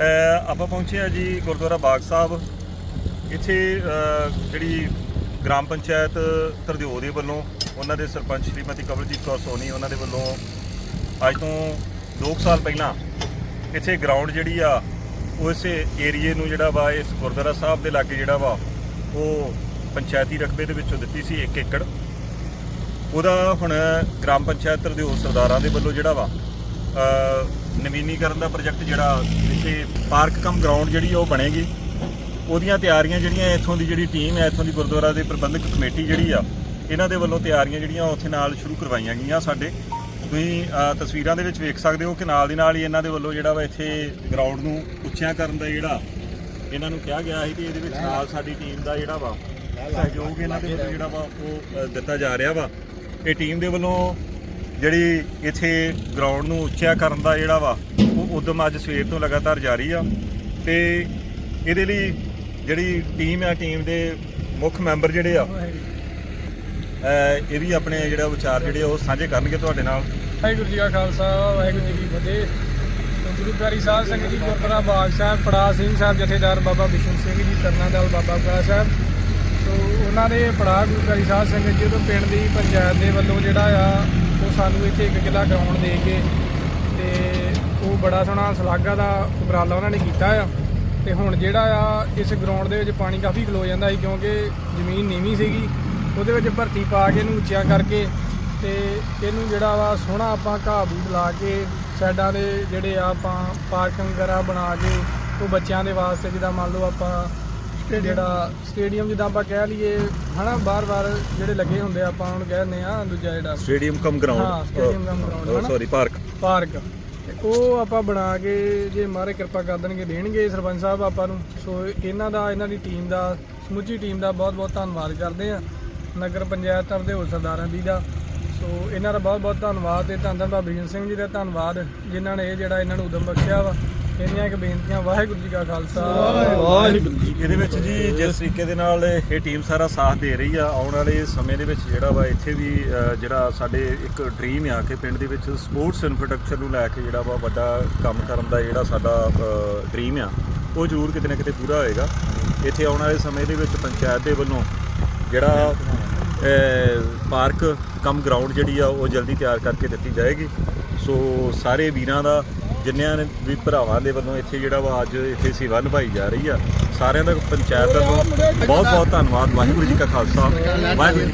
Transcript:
ਆਪਾਂ ਪਹੁੰਚੇ ਆ ਜੀ ਗੁਰਦੁਆਰਾ ਬਾਗ ਸਾਹਿਬ। ਇੱਥੇ ਜਿਹੜੀ ਗ੍ਰਾਮ ਪੰਚਾਇਤ ਤਰਦਿਓ ਦੇ ਵੱਲੋਂ ਉਹਨਾਂ ਦੇ ਸਰਪੰਚ ਸ਼੍ਰੀਮਤੀ ਕਵਲਜੀਤ ਕੌਰ ਸੋਨੀ ਉਹਨਾਂ ਦੇ ਵੱਲੋਂ ਅੱਜ ਤੋਂ 2 ਸਾਲ ਪਹਿਲਾਂ ਇੱਥੇ ਗਰਾਊਂਡ ਜਿਹੜੀ ਆ ਉਹ ਇਸ ਏਰੀਏ ਨੂੰ ਜਿਹੜਾ ਵਾ, ਇਸ ਗੁਰਦੁਆਰਾ ਸਾਹਿਬ ਦੇ ਲਾਗੇ ਜਿਹੜਾ ਵਾ, ਉਹ ਪੰਚਾਇਤੀ ਰਕਬੇ ਦੇ ਵਿੱਚੋਂ ਦਿੱਤੀ ਸੀ 1 ਏਕੜ। ਉਹਦਾ ਹੁਣ ਗ੍ਰਾਮ ਪੰਚਾਇਤ ਤਰਦਿਓ ਸਰਦਾਰਾਂ ਦੇ ਵੱਲੋਂ ਜਿਹੜਾ ਵਾ ਨਵੀਨੀਕਰਨ ਦਾ ਪ੍ਰੋਜੈਕਟ ਜਿਹੜਾ ਇੱਥੇ ਪਾਰਕ ਕਮ ਗਰਾਊਂਡ ਜਿਹੜੀ ਆ ਉਹ ਬਣੇਗੀ। ਉਹਦੀਆਂ ਤਿਆਰੀਆਂ ਜਿਹੜੀਆਂ ਇੱਥੋਂ ਦੀ ਜਿਹੜੀ ਟੀਮ ਹੈ, ਇੱਥੋਂ ਦੀ ਗੁਰਦੁਆਰਾ ਦੇ ਪ੍ਰਬੰਧਕ ਕਮੇਟੀ ਜਿਹੜੀ ਆ, ਇਹਨਾਂ ਦੇ ਵੱਲੋਂ ਤਿਆਰੀਆਂ ਜਿਹੜੀਆਂ ਉੱਥੇ ਨਾਲ ਸ਼ੁਰੂ ਕਰਵਾਈਆਂ ਗਈਆਂ ਸਾਡੇ। ਤੁਸੀਂ ਤਸਵੀਰਾਂ ਦੇ ਵਿੱਚ ਵੇਖ ਸਕਦੇ ਹੋ ਕਿ ਨਾਲ ਦੀ ਨਾਲ ਹੀ ਇਹਨਾਂ ਦੇ ਵੱਲੋਂ ਜਿਹੜਾ ਵਾ ਇੱਥੇ ਗਰਾਊਂਡ ਨੂੰ ਉੱਚਿਆਂ ਕਰਨ ਦਾ ਜਿਹੜਾ ਇਹਨਾਂ ਨੂੰ ਕਿਹਾ ਗਿਆ ਸੀ ਕਿ ਇਹਦੇ ਵਿੱਚ ਨਾਲ ਸਾਡੀ ਟੀਮ ਦਾ ਜਿਹੜਾ ਵਾ ਸਹਿਯੋਗ ਇਹਨਾਂ ਦੇ ਵੱਲੋਂ ਜਿਹੜਾ ਵਾ ਉਹ ਦਿੱਤਾ ਜਾ ਰਿਹਾ ਵਾ। ਇਹ ਟੀਮ ਦੇ ਵੱਲੋਂ ਜਿਹੜੀ ਇੱਥੇ ਗਰਾਊਂਡ ਨੂੰ ਉੱਚਿਆ ਕਰਨ ਦਾ ਜਿਹੜਾ ਵਾ, ਉਹ ਉਦਮ ਅੱਜ ਸਵੇਰ ਤੋਂ ਲਗਾਤਾਰ ਜਾਰੀ ਆ ਤੇ ਇਹਦੇ ਲਈ ਜਿਹੜੀ ਟੀਮ ਆ ਟੀਮ ਦੇ ਮੁੱਖ ਮੈਂਬਰ ਜਿਹੜੇ ਆ ਇਹ ਵੀ ਆਪਣੇ ਜਿਹੜਾ ਵਿਚਾਰ ਜਿਹੜੇ ਆ, ਉਹ ਸਾਂਝੇ ਕਰਨਗੇ ਤੁਹਾਡੇ ਨਾਲ। ਵਾਹਿਗੁਰੂ ਜੀ ਕਾ ਖਾਲਸਾ, ਵਾਹਿਗੁਰੂ ਜੀ ਕੀ ਫਤਿਹ। ਗੁਰੂ ਪਿਆਰੀ ਸਾਹਿਬ ਸੰਗਤ ਜੀ ਗੁਰਦੁਆਰਾ ਬਾਗ ਸਾਹਿਬ, ਪੜਾ ਸਿੰਘ ਸਾਹਿਬ, ਜਥੇਦਾਰ ਬਾਬਾ ਬਿਸ਼ਨ ਸਿੰਘ ਜੀ ਤਰਨਾ ਦਲ ਬਾਬਾ ਬੁਰਾ ਸਾਹਿਬ। ਸੋ ਉਹਨਾਂ ਦੇ ਪੜਾ ਗੁਰੂ ਪਿਆਰੀ ਸਾਹਿਬ ਸੰਗਤ ਜੀ, ਉਦੋਂ ਪਿੰਡ ਦੀ ਪੰਚਾਇਤ ਦੇ ਵੱਲੋਂ ਜਿਹੜਾ ਆ ਉਹ ਸਾਨੂੰ ਇੱਥੇ ਇੱਕ ਕਿਲਾ ਗਰਾਊਂਡ ਦੇ ਕੇ ਤੇ ਉਹ ਬੜਾ ਸੋਹਣਾ ਸਲਾਗਾ ਦਾ ਉਪਰਾਲਾ ਉਹਨਾਂ ਨੇ ਕੀਤਾ ਆ। ਤੇ ਹੁਣ ਜਿਹੜਾ ਆ ਇਸ ਗਰਾਊਂਡ ਦੇ ਵਿੱਚ ਪਾਣੀ ਕਾਫੀ ਖਲੋ ਜਾਂਦਾ ਸੀ ਕਿਉਂਕਿ ਜ਼ਮੀਨ ਨੀਵੀਂ ਸੀਗੀ, ਉਹਦੇ ਵਿੱਚ ਭਰਤੀ ਪਾ ਕੇ ਇਹਨੂੰ ਉੱਚਿਆ ਕਰਕੇ ਤੇ ਇਹਨੂੰ ਜਿਹੜਾ ਵਾ ਸੋਹਣਾ ਆਪਾਂ ਘਾਹ ਬੂਟ ਲਾ ਕੇ ਸਾਈਡਾਂ ਦੇ ਜਿਹੜੇ ਆ ਆਪਾਂ ਪਾਰਕਿੰਗ ਵਗੈਰਾ ਬਣਾ ਕੇ ਉਹ ਬੱਚਿਆਂ ਦੇ ਵਾਸਤੇ, ਜਿੱਦਾਂ ਮੰਨ ਲਓ ਆਪਾਂ ਜਿਹੜਾ ਸਟੇਡੀਅਮ ਜਿੱਦਾਂ ਆਪਾਂ ਕਹਿ ਲਈਏ ਹਨਾ ਬਾਰ-ਬਾਰ ਜਿਹੜੇ ਲੱਗੇ ਹੁੰਦੇ ਆ ਆਪਾਂ ਉਹਨੂੰ ਕਹਿੰਦੇ ਆ ਦੂਜਾ ਜਿਹੜਾ ਸਟੇਡੀਅਮ ਕਮ ਹਾਂ, ਗਰਾਊਂਡ stadium cum ground, ਹਨਾ? ਸੌਰੀ ਪਾਰਕ ਪਾਰਕ ਤੇ ਉਹ ਆਪਾਂ ਬਣਾ ਕੇ ਜੇ ਮਾਰੇ ਕਿਰਪਾ ਕਰ ਦੇਣਗੇ ਦੇਣਗੇ ਸਰਪੰਚ ਸਾਹਿਬ ਆਪਾਂ ਨੂੰ। ਸੋ ਇਹਨਾਂ ਦਾ ਇਹਨਾਂ ਦੀ ਟੀਮ ਦਾ ਸਮੁੱਚੀ ਟੀਮ ਦਾ ਬਹੁਤ ਬਹੁਤ ਧੰਨਵਾਦ ਕਰਦੇ ਆ। ਨਗਰ ਪੰਚਾਇਤ ਦੇ ਹੋਰ ਸਰਦਾਰਾਂ ਦੀ ਦਾ। ਸੋ ਇਹਨਾਂ ਦਾ ਬਹੁਤ ਬਹੁਤ ਧੰਨਵਾਦ ਤੇ ਧੰਨ ਧੰਨ ਬਾਬਾ ਸਿੰਘ ਜੀ ਦਾ ਧੰਨਵਾਦ, ਜਿਨ੍ਹਾਂ ਨੇ ਇਹ ਜਿਹੜਾ ਇਹਨਾਂ ਨੂੰ ਉਦਮ ਬਖਸ਼ਿਆ ਵਾ। ਇੰਨੀਆਂ ਇੱਕ ਬੇਨਤੀਆਂ, ਵਾਹਿਗੁਰੂ ਜੀ ਕਾ ਖਾਲਸਾ। ਵਾਹਿਗੁਰੂ ਜੀ ਇਹਦੇ ਵਿੱਚ ਜੀ, ਜਿਸ ਤਰੀਕੇ ਦੇ ਨਾਲ ਇਹ ਟੀਮ ਸਾਰਾ ਸਾਥ ਦੇ ਰਹੀ ਆ, ਆਉਣ ਵਾਲੇ ਸਮੇਂ ਦੇ ਵਿੱਚ ਜਿਹੜਾ ਵਾ, ਇੱਥੇ ਵੀ ਜਿਹੜਾ ਸਾਡੇ ਇੱਕ ਡ੍ਰੀਮ ਆ ਕਿ ਪਿੰਡ ਦੇ ਵਿੱਚ ਸਪੋਰਟਸ ਇਨਫਰਾਸਟ੍ਰਕਚਰ ਨੂੰ ਲੈ ਕੇ ਜਿਹੜਾ ਵਾ, ਵੱਡਾ ਕੰਮ ਕਰਨ ਦਾ ਜਿਹੜਾ ਸਾਡਾ ਡ੍ਰੀਮ ਆ, ਉਹ ਜ਼ਰੂਰ ਕਿਤੇ ਨਾ ਕਿਤੇ ਪੂਰਾ ਹੋਏਗਾ। ਇੱਥੇ ਆਉਣ ਵਾਲੇ ਸਮੇਂ ਦੇ ਵਿੱਚ ਪੰਚਾਇਤ ਦੇ ਵੱਲੋਂ ਜਿਹੜਾ ਪਾਰਕ ਕਮ ਗਰਾਊਂਡ ਜਿਹੜੀ ਆ, ਉਹ ਜਲਦੀ ਤਿਆਰ ਕਰਕੇ ਦਿੱਤੀ ਜਾਏਗੀ। ਸੋ ਸਾਰੇ ਵੀਰਾਂ ਦਾ, ਜਿੰਨਿਆਂ ਨੇ ਵੀ ਭਰਾਵਾਂ ਦੇ ਵੱਲੋਂ ਇੱਥੇ ਜਿਹੜਾ ਵਾ ਅੱਜ ਇੱਥੇ ਸੇਵਾ ਨਿਭਾਈ ਜਾ ਰਹੀ ਆ, ਸਾਰਿਆਂ ਦਾ ਪੰਚਾਇਤ ਵੱਲੋਂ ਬਹੁਤ ਬਹੁਤ ਧੰਨਵਾਦ। ਵਾਹਿਗੁਰੂ ਜੀ ਕਾ ਖਾਲਸਾ। ਵਾਹਿਗੁਰੂ